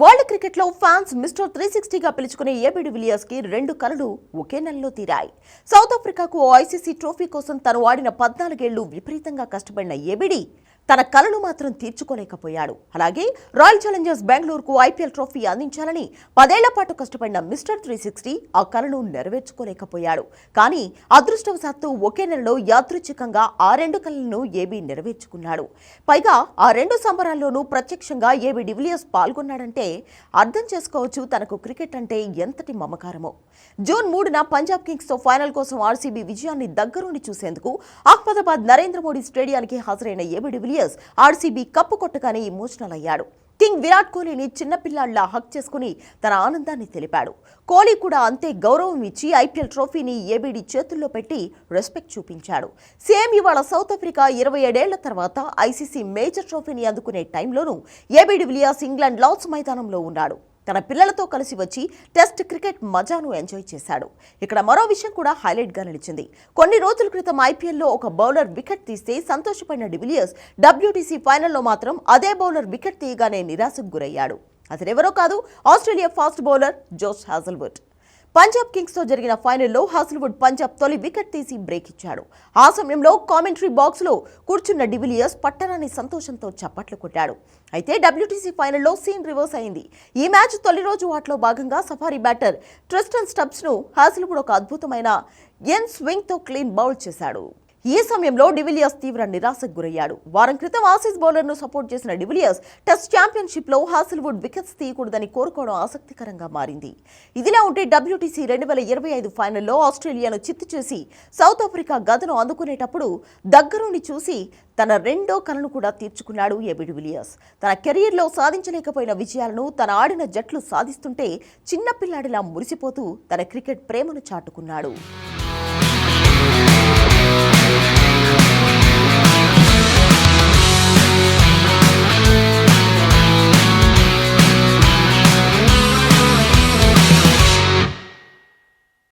World క్రికెట్లో fans mister three సిక్స్టీగా పిలుచుకునే ABD విలియర్స్కి రెండు కలలు ఒకే నెలలో తీరాయి. సౌత్ ఆఫ్రికాకు ఓ ఐసీసీ ట్రోఫీ కోసం తను ఆడిన పద్నాలుగేళ్ళు విపరీతంగా కష్టపడిన ఏబిడి తన కలను మాత్రం తీర్చుకోలేకపోయాడు. అలాగే రాయల్ ఛాలెంజర్స్ బెంగళూరుకు ఐపీఎల్ ట్రోఫీ అందించాలని పదేళ్ళ పాటు కష్టపడిన మిస్టర్ త్రీ సిక్స్టీ ఆ కలను నెరవేర్చుకోలేకపోయాడు. కానీ అదృష్టవశాత్తు ఒకే నెలలో యాదృచ్ఛికంగా ఆ రెండు కలలను ఏబీ నెరవేర్చుకున్నాడు. పైగా ఆ రెండు సంబరాల్లోనూ ప్రత్యక్షంగా ఏబీ డివిలియర్స్ పాల్గొన్నాడంటే అర్థం చేసుకోవచ్చు తనకు క్రికెట్ అంటే ఎంతటి మమకారమో. జూన్ మూడున పంజాబ్ కింగ్స్తో ఫైనల్ కోసం ఆర్సీబీ విజయాన్ని దగ్గరుండి చూసేందుకు అహ్మదాబాద్ నరేంద్ర మోడీ స్టేడియానికి హాజరైన AB de Villiers RCB cup కొట్టగానే ఇమోషనల్ కింగ్ విరాట్ కోహ్లీని చిన్నపిల్లాళ్ళా హక్ చేసుకుని తన ఆనందాన్ని తెలిపాడు. కోహ్లీ కూడా అంతే గౌరవం ఇచ్చి ఐపీఎల్ ట్రోఫీని ఏబీడీ చేతుల్లో పెట్టి రెస్పెక్ట్ చూపించాడు. సేమ్ ఇవాళ సౌత్ ఆఫ్రికా ఇరవై ఏడేళ్ళ తర్వాత ఐసీసీ మేజర్ ట్రోఫీని అందుకునే టైంలోనూ ఏబీడీ విలియాస్ ఇంగ్లాండ్ లార్డ్స్ మైదానంలో ఉన్నాడు. తన పిల్లలతో కలిసి వచ్చి టెస్ట్ క్రికెట్ మజాను ఎంజాయ్ చేశాడు. ఇక్కడ మరో విషయం కూడా హైలైట్గా నిలిచింది. కొన్ని రోజుల క్రితం ఐపీఎల్లో ఒక బౌలర్ వికెట్ తీస్తే సంతోషపడిన డివిలియర్స్ డబ్ల్యూటీసీ ఫైనల్లో మాత్రం అదే బౌలర్ వికెట్ తీయగానే నిరాశకు గురయ్యాడు. అతడెవరో కాదు Australia fast bowler Josh Hazlewood. Punjab కింగ్స్తో జరిగిన ఫైనల్లో హాసన్వుడ్ పంజాబ్ తొలి వికెట్ తీసి బ్రేక్ ఇచ్చాడు. ఆ సమయంలో కామెంటరీ బాక్స్లో కూర్చున్న డివిలియర్స్ పట్టరాని సంతోషంతో చప్పట్లు కొట్టాడు. అయితే డబ్ల్యూటీసీ ఫైనల్లో సీన్ రివర్స్ అయింది. ఈ మ్యాచ్ తొలి రోజు ఆటలో భాగంగా సఫారీ బ్యాటర్ ట్రిస్టన్ స్టబ్స్ను హాసన్వుడ్ ఒక అద్భుతమైన ఎన్ స్వింగ్తో క్లీన్ బౌల్ చేశాడు. ఈ సమయంలో డివిలియర్స్ తీవ్ర నిరాశకు గురయ్యాడు? వారం క్రితం ఆసీస్ బౌలర్ను సపోర్ట్ చేసిన డివిలియర్స్ టెస్ట్ ఛాంపియన్షిప్లో హాసిల్వుడ్ వికెట్స్ తీయకూడదని కోరుకోవడం ఆసక్తికరంగా మారింది. ఇదిలా ఉంటే డబ్ల్యూటీసీ రెండు వేల ఇరవై ఐదు ఫైనల్లో ఆస్ట్రేలియాను చిత్తు చేసి సౌత్ ఆఫ్రికా గదను అందుకునేటప్పుడు దగ్గరుండి చూసి తన రెండో కలను కూడా తీర్చుకున్నాడు ఏబి డివిలియర్స్. తన కెరీర్లో సాధించలేకపోయిన విజయాలను తన ఆడిన జట్లు సాధిస్తుంటే చిన్నపిల్లాడిలా మురిసిపోతూ తన క్రికెట్ ప్రేమను చాటుకున్నాడు.